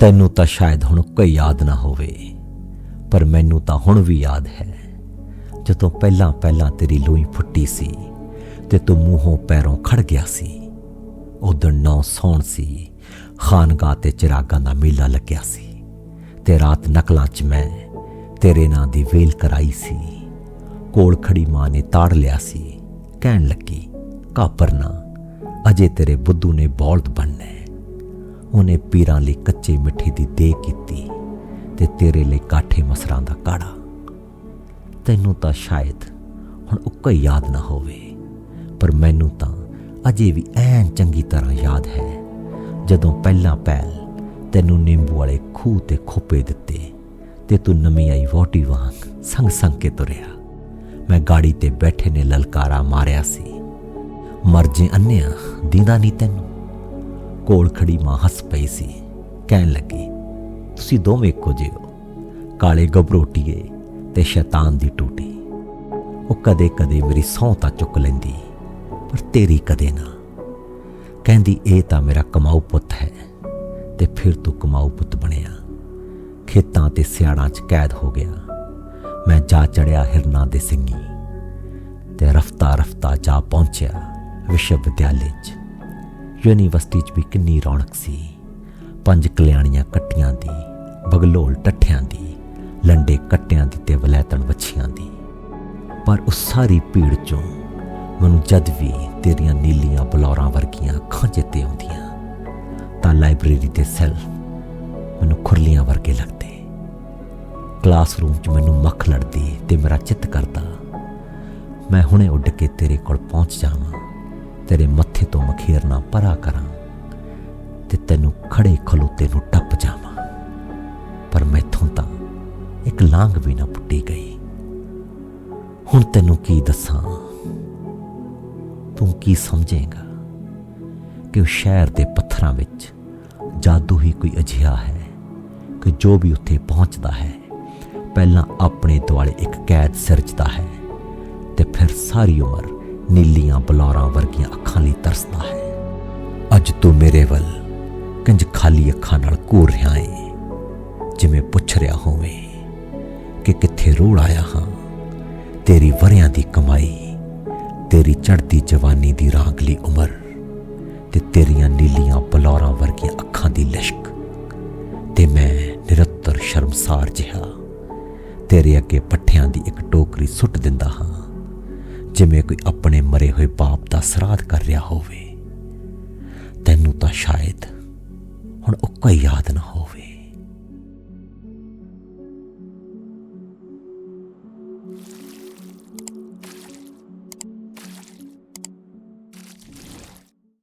ਤੈਨੂੰ ਤਾਂ ਸ਼ਾਇਦ ਹੁਣ ਕੋਈ ਯਾਦ ਨਾ ਹੋਵੇ, ਪਰ ਮੈਨੂੰ ਤਾਂ ਹੁਣ ਵੀ ਯਾਦ ਹੈ ਜਦੋਂ ਪਹਿਲਾਂ ਪਹਿਲਾਂ ਤੇਰੀ ਲੋਈ ਫੁੱਟੀ ਸੀ ਤੇ ਤੂੰ ਮੂੰਹੋਂ ਪੈਰੋਂ ਖੜ ਗਿਆ ਸੀ ਉਦੋਂ ਨੌ ਸੌਣ ਸੀ ਖਾਨਗਾ ਤੇ ਚਿਰਾਗਾਂ ਦਾ ਮੇਲਾ ਲੱਗਿਆ ਸੀ ਤੇ ਰਾਤ ਨਕਲਾਂ 'ਚ ਮੈਂ ਤੇਰੇ ਨਾਂ ਦੀ ਵੇਲ ਕਰਾਈ ਸੀ ਕੋਲ ਖੜੀ ਮਾਂ ਨੇ ਤਾੜ ਲਿਆ ਸੀ, ਕਹਿਣ ਲੱਗੀ ਕਾਪਰਨਾ ਅਜੇ ਤੇਰੇ ਬੁੱਧੂ ਨੇ ਬੌਲਦ ਬਣਨਾ ਹੈ। ਉਹਨੇ ਪੀਰਾਂ ਲਈ ਕੱਚੇ ਮਿੱਠੇ ਦੀ ਦੇ ਕੀਤੀ ਤੇ ਤੇਰੇ ਲਈ ਕਾਠੇ ਮਸਰਾਂ ਦਾ ਕਾੜਾ। ਤੈਨੂੰ ਤਾਂ ਸ਼ਾਇਦ ਹੁਣ ਉੱਕਾ ਯਾਦ ਨਾ ਹੋਵੇ, ਪਰ ਮੈਨੂੰ ਤਾਂ ਅਜੇ ਵੀ ਐਨ ਚੰਗੀ ਤਰ੍ਹਾਂ ਯਾਦ ਹੈ, ਜਦੋਂ ਪਹਿਲਾਂ ਪਹਿਲ ਤੈਨੂੰ ਨਿੰਬੂ ਵਾਲੇ ਖੂਹ ਤੇ ਖੋਪੇ ਦਿੱਤੇ ਤੇ ਤੂੰ ਨਵੀਂ ਆਈ ਵੋਟੀ ਵਾਂਗ ਸੰਗ ਸੰਗ ਕੇ ਤੁਰਿਆ। ਮੈਂ ਗਾੜੀ ਤੇ ਬੈਠੇ ਨੇ ਲਲਕਾਰਾ ਮਾਰਿਆ ਸੀ। ਮਰ ਜੇ ਅੰਨਿਆ ਦੀਦਾ ਨਹੀਂ ਤੈਨੂੰ। ਕੋਲ ਖੜੀ ਮਾਂ ਹੱਸ ਪਈ ਸੀ, ਕਹਿਣ ਲੱਗੀ, ਤੁਸੀਂ ਦੋਵੇਂ ਇੱਕੋ ਜਿਹੇ ਹੋ, ਕਾਲੇ ਗਬਰੋਟੀਏ ਤੇ ਸ਼ੈਤਾਨ ਦੀ ਟੂਟੀ। ਉਹ ਕਦੇ ਕਦੇ ਮੇਰੀ ਸਹੁੰ ਤਾਂ ਚੁੱਕ ਲੈਂਦੀ, ਪਰ ਤੇਰੀ ਕਦੇ ਨਾ। ਕਹਿੰਦੀ, ਇਹ ਤਾਂ ਮੇਰਾ ਕਮਾਊ ਪੁੱਤ ਹੈ ਤੇ ਫਿਰ ਤੂੰ ਕਮਾਊ ਪੁੱਤ ਬਣਿਆ। ਖੇਤਾਂ ਤੇ ਸਿਆੜਾਂ 'ਚ ਕੈਦ ਹੋ ਗਿਆ। ਮੈਂ ਜਾ ਚੜਿਆ ਹਿਰਨਾਂ ਦੇ ਸਿੰਘੀ ਤੇ ਰਫਤਾ ਰਫਤਾ ਜਾ ਪਹੁੰਚਿਆ ਵਿਸ਼ਵ ਵਿਦਿਆਲੇ 'ਚ। ਯੂਨੀਵਰਸਿਟੀ 'ਚ ਵੀ ਕਿੰਨੀ ਰੌਣਕ ਸੀ। ਪੰਜ ਕਲਿਆਣੀਆਂ ਕੱਟੀਆਂ ਦੀ, ਬਗਲੋਲ ਟੱਠਿਆਂ ਦੀ, ਲੰਡੇ ਕੱਟਿਆਂ ਦੀ ਤੇ ਵਲੈਤਣ ਵੱਛੀਆਂ ਦੀ। ਪਰ ਉਸ ਸਾਰੀ ਭੀੜ 'ਚੋਂ ਮੈਨੂੰ ਜਦ ਵੀ ਤੇਰੀਆਂ ਨੀਲੀਆਂ ਬਲੌਰਾਂ ਵਰਗੀਆਂ ਅੱਖਾਂ ਚੇਤੇ ਆਉਂਦੀਆਂ, ਤਾਂ ਲਾਇਬ੍ਰੇਰੀ ਦੇ ਸੈੱਲ ਮੈਨੂੰ ਖੁਰਲੀਆਂ ਵਰਗੇ ਲੱਗਦੇ। ਕਲਾਸਰੂਮ 'ਚ ਮੈਨੂੰ ਮੱਖ ਲੜਦੀ ਤੇ ਮੇਰਾ ਚਿੱਤ ਕਰਦਾ, ਮੈਂ ਹੁਣੇ ਉੱਡ ਕੇ ਤੇਰੇ ਕੋਲ ਪਹੁੰਚ ਜਾਵਾਂ। ਤੇਰੇ ਮੱਥੇ ਤੋਂ ਮਖੇਰਨਾ ਪਰਾ ਕਰਾਂ ਤੇ ਤੈਨੂੰ ਖੜੇ ਖਲੋਤੇ ਨੂੰ ਟੱਪ ਜਾਵਾਂ। ਪਰ ਮੈਥੋਂ ਤਾਂ ਇੱਕ ਲਾਂਗ ਵੀ ਨਾ ਪੁੱਟੀ ਗਈ। ਹੁਣ ਤੈਨੂੰ ਕੀ ਦੱਸਾਂ? ਤੂੰ ਕੀ ਸਮਝੇਗਾ ਕਿ ਉਹ ਸ਼ਹਿਰ ਦੇ ਪੱਥਰਾਂ ਵਿੱਚ ਜਾਦੂ ਹੀ ਕੋਈ ਅਜਿਹਾ ਹੈ ਕਿ ਜੋ ਵੀ ਉੱਥੇ ਪਹੁੰਚਦਾ ਹੈ, ਪਹਿਲਾਂ ਆਪਣੇ ਦੁਆਲੇ ਇੱਕ ਕੈਦ ਸਿਰਜਦਾ ਹੈ ਤੇ ਫਿਰ ਸਾਰੀ ਉਮਰ ਨੀਲੀਆਂ ਬਲੌਰਾਂ ਵਰਗੀਆਂ ਅੱਖਾਂ ਲਈ ਤਰਸਦਾ ਹੈ। ਅੱਜ ਤੂੰ ਮੇਰੇ ਵੱਲ ਕੰਜ ਖਾਲੀ ਅੱਖਾਂ ਨਾਲ ਘੂਰ ਰਿਹਾ ਏ, ਜਿਵੇਂ ਪੁੱਛ ਰਿਹਾ ਹੋਵੇ ਕਿ ਕਿੱਥੇ ਰੋੜ ਆਇਆ ਹਾਂ। ਤੇਰੀ ਵਰਿਆਂ ਦੀ ਕਮਾਈ, ਤੇਰੀ ਚੜ੍ਹਦੀ ਜਵਾਨੀ ਦੀ ਰਾਗਲੀ ਉਮਰ ਤੇ ਤੇਰੀਆਂ ਨੀਲੀਆਂ ਬਲੌਰਾਂ ਵਰਗੀਆਂ ਅੱਖਾਂ ਦੀ ਲਿਸ਼ਕ ਤੇ ਮੈਂ ਨਿਰੰਤਰ ਸ਼ਰਮਸਾਰ ਜਿਹਾ ਤੇਰੇ ਅੱਗੇ ਪੱਠਿਆਂ ਦੀ ਇੱਕ ਟੋਕਰੀ ਸੁੱਟ ਦਿੰਦਾ ਹਾਂ। ਜਿਵੇਂ ਕੋਈ ਆਪਣੇ ਮਰੇ ਹੋਏ ਬਾਪ ਦਾ ਸਰਾਧ ਕਰ ਰਿਹਾ ਹੋਵੇ, ਤੈਨੂੰ ਤਾਂ ਸ਼ਾਇਦ ਹੁਣ ਉਹ ਕੋਈ ਯਾਦ ਨਾ ਹੋ।